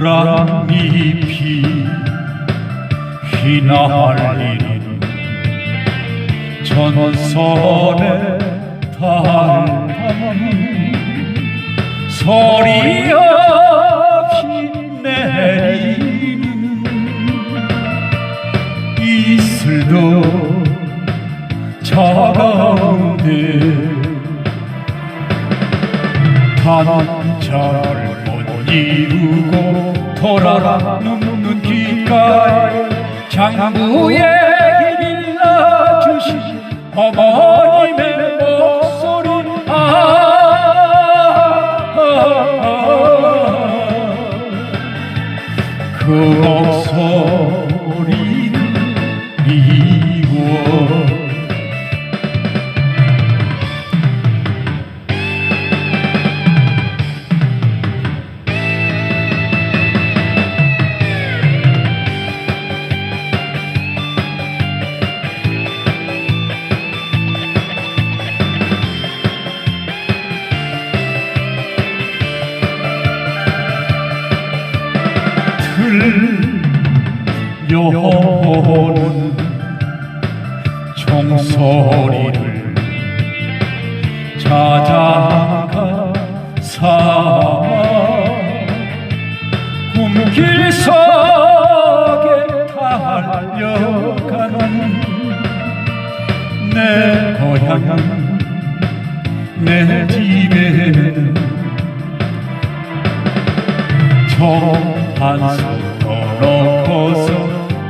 랑잎이 휘날리는 전선의 달밤은 소리 없이 내리는 이슬도 차가운데 단자를 못 이루고 돌아가는 길가에 장부에 일러 주신 어머님의 목소리. 아그 목소리 들려오는 종소리를 찾아가 사 꿈길 속에 달려가는 내 고향 내 집에는 저한수 떠놓고서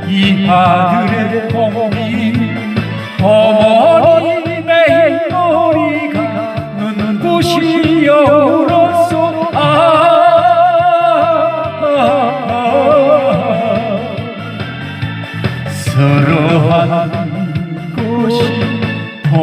이 아들의 공인 어머님의 머리가 눈부시어 울었소. 아, 아, 아. 서러한 곳이 더